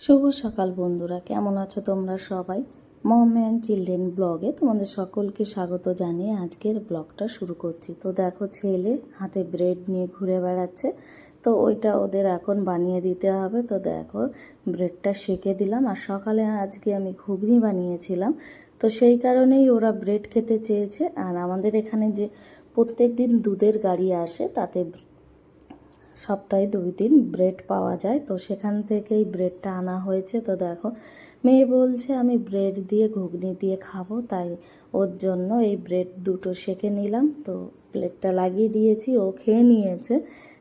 শুভ সকাল বন্ধুরা, কেমন আছো তোমরা সবাই? মম অ্যান্ড চিলড্রেন ব্লগে তোমাদের সকলকে স্বাগত জানিয়ে আজকের ব্লগটা শুরু করছি। তো দেখো ছেলে হাতে ব্রেড নিয়ে ঘুরে বেড়াচ্ছে, তো ওইটা ওদের এখন বানিয়ে দিতে হবে। তো দেখো ব্রেডটা সেকে দিলাম আর সকালে আজকে আমি ঘুগনি বানিয়েছিলাম, তো সেই কারণেই ওরা ব্রেড খেতে চেয়েছে। আর আমাদের এখানে যে প্রত্যেক দিন দুধের গাড়ি আসে, তাতে সপ্তাহে দুই দিন ব্রেড পাওয়া যায়। তো সেখান থেকেই ব্রেডটা আনা হয়েছে। তো দেখো, মেয়ে বলছে, আমি ব্রেড দিয়ে ঘুগনি দিয়ে খাব। তাই ওর জন্য এই ব্রেড দুটো সেকে নিলাম। তো প্লেটটা লাগিয়ে দিয়েছি, ও খেয়ে নিয়েছে।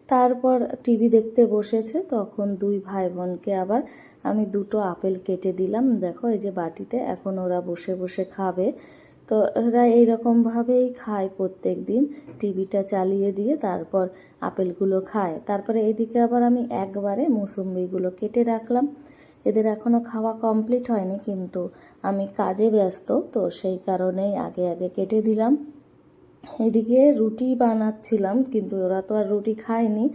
তারপর টিভি দেখতে বসেছে। তখন দুই ভাই বোনকে আবার আমি দুটো আপেল কেটে দিলাম। দেখো, এই যে বাটিতে, এখন ওরা বসে বসে খাবে। তো এরা এইরকমভাবেই খায় প্রত্যেক দিন টিভিটা চালিয়ে দিয়ে তারপর আপেলগুলো খায়। তারপরে এদিকে আবার আমি একবারে মুসম্বিগুলো কেটে রাখলাম। এদের এখনও খাওয়া কমপ্লিট হয়নি, কিন্তু আমি কাজে ব্যস্ত, তো সেই কারণেই আগে আগে কেটে দিলাম। এদিকে রুটি বানাচ্ছিলাম, কিন্তু ওরা তো আর রুটি খায়নি।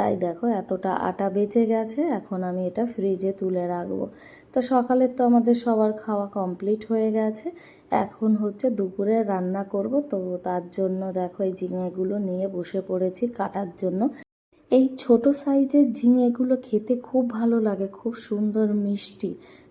তাই দেখো এতটা আটা বেঁচে গেছে, এখন আমি এটা ফ্রিজে তুলে রাখব। তো সকালের তো আমাদের সবার খাওয়া কমপ্লিট হয়ে গেছে, এখন হচ্ছে দুপুরে রান্না করব। তো তার জন্য দেখো এই ঝিঙেগুলো নিয়ে বসে পড়েছি কাটার জন্য। এই ছোট সাইজের ঝিঙেগুলো খেতে খুব ভালো লাগে, খুব সুন্দর মিষ্টি।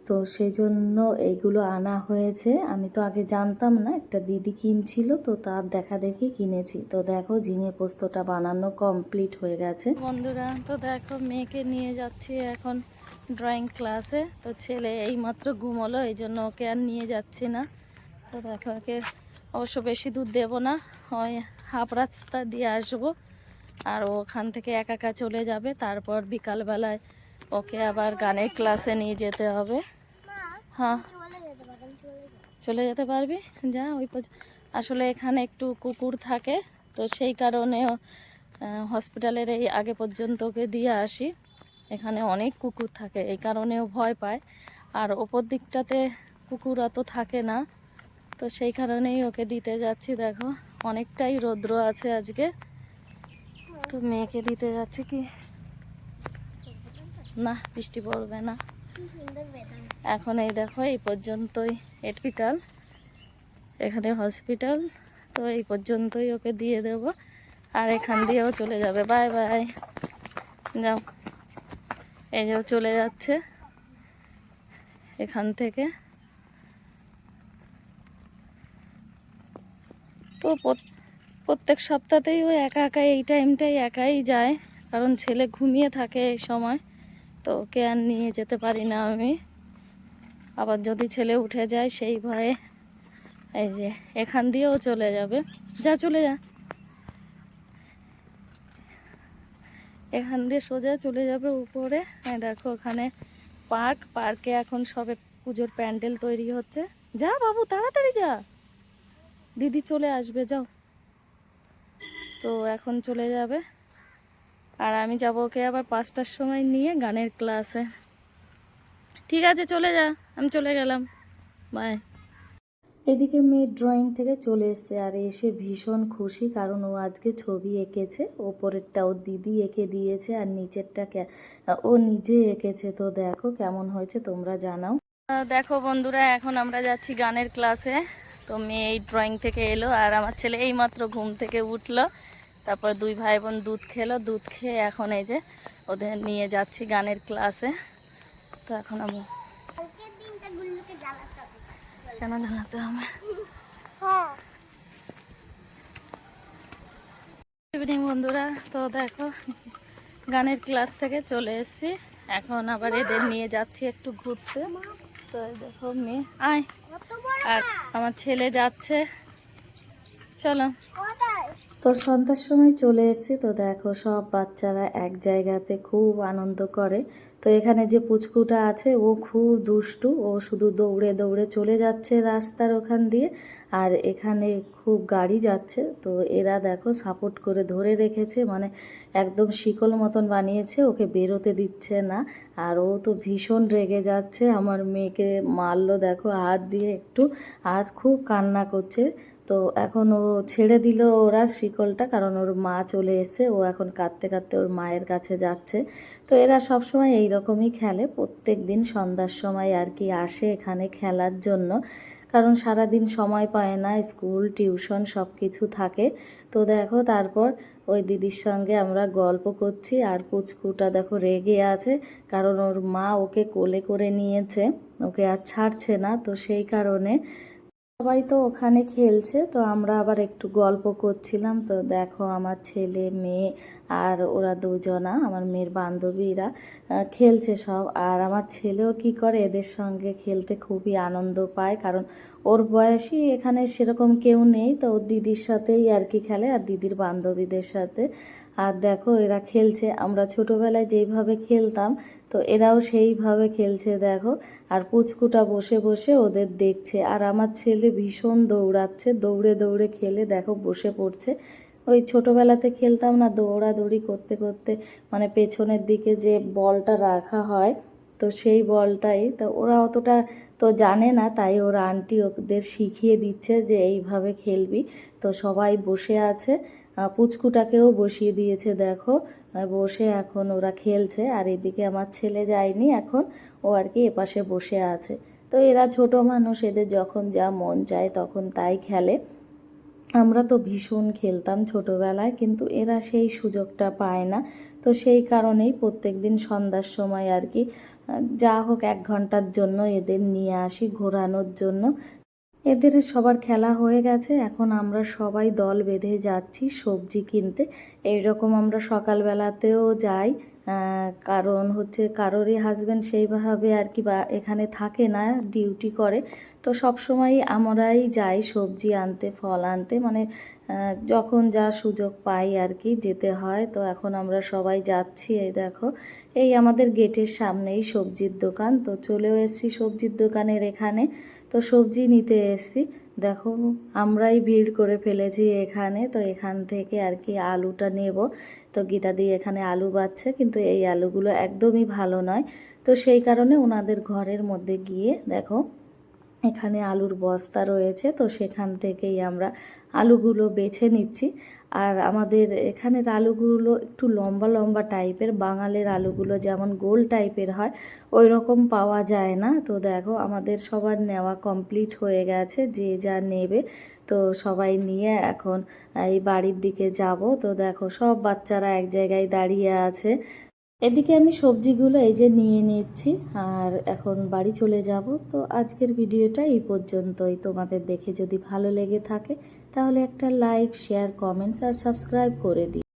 তো সেই জন্য এইগুলো আনা হয়েছে। আমি তো আগে জানতাম না, একটা দিদি কিনছিল তো তার দেখা দেখি কিনেছি। তো দেখো, ঝিঙে পোস্তটা বানানো কমপ্লিট হয়ে গেছে। বন্ধুরা, তো দেখো, মেয়েকে নিয়ে যাচ্ছি এখন ড্রয়িং ক্লাসে তো ছেলে এইমাত্র ঘুমোলো, এই জন্য ওকে আর নিয়ে যাচ্ছি না। তো দেখো, ওকে অবশ্য বেশি দূর দেবো না, ওই হাফ রাস্তা দিয়ে আসব। আর ওখান থেকে একা একা চলে যাবে, তারপর বিকালবেলায় ওকে আবার গানের ক্লাসে নিয়ে যেতে হবে। হ্যাঁ। চলে যেতে পারবি? যা, ওই আসলে এখানে একটু কুকুর থাকে, তো সেই কারণে হসপিটালের এই আগে পর্যন্ত ওকে দিয়ে আসি। এখানে অনেক কুকুর থাকে, এই কারণেও ভয় পায়। আর ওপর দিকটাতে কুকুর অত থাকে না, তো সেই কারণেই ওকে দিতে যাচ্ছি, দেখো। অনেকটাই রৌদ্র আছে আজকে। তো মেয়েকে দিতে যাচ্ছি কি? না, বৃষ্টি পড়বে না। এখন এই দেখো, এই পর্যন্তই হসপিটাল এখানে হসপিটাল তো এই পর্যন্তই ওকে দিয়ে দেব। আর এখান দিয়েও চলে যাবে। বাই বাই যাও। এই যে চলে যাচ্ছে এখান থেকে। তো প্রত- প্রত্যেক সপ্তাহতেই ও একা একা এই টাইমটাই একাই যায়, কারণ ছেলে ঘুমিয়ে থাকে এই সময়। তো ওকে আর নিয়ে যেতে পারি না আমি। আবার যদি ছেলে উঠে যায় সেই ভয়ে এই যে এখান দিয়েও চলে যাবে। যা চলে যা। এখান দিয়ে সোজা চলে যাবে উপরে। এই দেখো ওখানে পার্ক। পার্কে এখন সবে পুজোর প্যান্ডেল তৈরি হচ্ছে। যা বাবু, তাড়াতাড়ি যা। দিদি চলে আসবে, যাও। তো এখন চলে যাবে। আর আমি যাব ওকে আবার পাঁচটার সময় নিয়ে গানের ক্লাসে। ঠিক আছে চলে যা আমি চলে গেলাম। বাই এদিকে মেয়ে ড্রয়িং থেকে চলে এসছে আর এসে ভীষণ খুশি কারণ ও আজকে ছবি এঁকেছে ওপরেরটা ওর দিদি এঁকে দিয়েছে আর নিচেরটা ও নিজে এঁকেছে। তো দেখো কেমন হয়েছে তোমরা জানাও। দেখো বন্ধুরা এখন আমরা যাচ্ছি গানের ক্লাসে। তো মেয়ে এই ড্রয়িং থেকে এলো আর আমার ছেলে এইমাত্র ঘুম থেকে উঠল। তারপর দুই ভাই বোন দুধ খেলো দুধ খেয়ে এখন এই যে ওদের নিয়ে যাচ্ছি গানের ক্লাসে। তো এখন আমি কেন জানাতে হবে? ইভিনিং বন্ধুরা তো দেখো গানের ক্লাস থেকে চলে এসেছি। এখন আবার এদের নিয়ে যাচ্ছি একটু ঘুরতে। তো দেখো মেয়ে আয়। আর আমার ছেলে যাচ্ছে। চলো। তো সন্ধ্যার সময় চলে এসেছি তো দেখো সব বাচ্চারা এক জায়গাতে খুব আনন্দ করে। তো এখানে যে পুচকুটা আছে, ও খুব দুষ্টু, ও শুধু দৌড়ে দৌড়ে চলে যাচ্ছে রাস্তার ওখান দিয়ে আর এখানে খুব গাড়ি যাচ্ছে। তো এরা দেখো সাপোর্ট করে ধরে রেখেছে মানে একদম শিকল মতন বানিয়েছে, ওকে বেরোতে দিচ্ছে না। আর ও তো ভীষণ রেগে যাচ্ছে, আমার মেয়েকে মারলো দেখো হাত দিয়ে একটু, আর খুব কান্না করছে। তো এখন ও ছেড়ে দিল ওরা শিকলটা কারণ ওর মা চলে এসে ও এখন কাঁদতে কাঁদতে ওর মায়ের কাছে যাচ্ছে। তো এরা সবসময় এই রকমই খেলে। প্রত্যেক দিন সন্ধ্যার সময় আর কি আসে এখানে খেলার জন্য। কারণ সারাদিন সময় পায় না, স্কুল, টিউশন সব কিছু থাকে। তো দেখো তারপর ওই দিদির সঙ্গে আমরা গল্প করছি আর পুচকুটা দেখো রেগে আছে। কারণ ওর মা ওকে কোলে করে নিয়েছে। ওকে আর ছাড়ছে না। তো সেই কারণে সবাই তো ওখানে খেলছে, তো আমরা আবার একটু গল্প করছিলাম। তো দেখো আমার ছেলে, মেয়ে আর ওরা দুজনা, আমার মেয়ের বান্ধবীরা খেলছে সব। আর আমার ছেলেও কি করে, এদের সঙ্গে খেলতে খুবই আনন্দ পায়, কারণ ওর বয়সী এখানে সেরকম কেউ নেই। তো ওর দিদির সাথেই আর কি খেলে, আর দিদির বান্ধবীদের সাথে। আর দেখো এরা খেলছে, আমরা ছোটোবেলায় যেইভাবে খেলতাম, তো এরাও সেইভাবে খেলছে দেখো। আর পুচকুটা বসে বসে ওদের দেখছে, আর আমার ছেলে ভীষণ দৌড়াচ্ছে, দৌড়ে দৌড়ে খেলে দেখো বসে পড়ছে। ওই ছোটোবেলাতে খেলতাম না, দৌড়াদৌড়ি করতে করতে মানে পেছনের দিকে যে বলটা রাখা হয়, তো সেই বলটাই, তো ওরা অতটা তো জানে না, তাই ওর আন্টি ওদের শিখিয়ে দিচ্ছে যে এইভাবে খেলবি। তো সবাই বসে আছে পুচকুটাকেও বসিয়ে দিয়েছে, দেখো। বসে এখন ওরা খেলছে, আর এদিকে আমার ছেলে যায়নি এখন, ও আর কি এপাশে বসে আছে। তো এরা ছোট মানুষ, এদের যখন যা মন চায় তখন তাই খেলে। আমরা তো ভীষণ খেলতাম ছোটোবেলায়, কিন্তু এরা সেই সুযোগটা পায় না। তো সেই কারণেই প্রত্যেক দিন সন্ধ্যার সময় আর কি যা হোক এক ঘণ্টার জন্য এদের নিয়ে আসি, ঘোরানোর জন্য। এদের সবার খেলা হয়ে গেছে। এখন আমরা সবাই দল বেঁধে যাচ্ছি সবজি কিনতে। এইরকম আমরা সকালবেলাতেও যাই। কারণ হচ্ছে কারোরই হাজবেন্ড সেইভাবে আর কি বা এখানে থাকে না ডিউটি করে। তো সব সময় আমরাই যাই সবজি আনতে, ফল আনতে। মানে যখন যা সুযোগ পাই আর কি যেতে হয়। তো এখন আমরা সবাই যাচ্ছি, এই দেখো। এই আমাদের গেটের সামনেই সবজির দোকান। তো চলেও এসেছি সবজির দোকানের এখানে। তো সবজি নিতে এসেছি। দেখো, আমরাই ভিড় করে ফেলেছি এখানে। তো এখান থেকে আর কি আলুটা নেব। তো গীতা দিয়ে এখানে আলু বাচ্ছে, কিন্তু এই আলুগুলো একদমই ভালো নয়। তো সেই কারণে ওনাদের ঘরের মধ্যে গিয়ে দেখো, এখানে আলুর বস্তা রয়েছে। তো সেখান থেকেই আমরা আলুগুলো বেছে নিচ্ছি। আর আমাদের এখানের আলুগুলো একটু লম্বা লম্বা টাইপের, বাঙালের আলুগুলো যেমন গোল টাইপের হয় ওই রকম পাওয়া যায় না। তো দেখো, আমাদের সবার নেওয়া কমপ্লিট হয়ে গেছে, যে যা নেবে। তো সবাই নিয়ে এখন এই বাড়ির দিকে যাব। তো দেখো, সব বাচ্চারা এক জায়গায় দাঁড়িয়ে আছে। এদিকে আমি সবজিগুলো এই যে নিয়ে নিচ্ছি, আর এখন বাড়ি চলে যাব। তো আজকের ভিডিওটা এই পর্যন্তই। তোমাদের দেখে যদি ভালো লেগে থাকে তাহলে একটা লাইক শেয়ার কমেন্টস আর সাবস্ক্রাইব করে দিই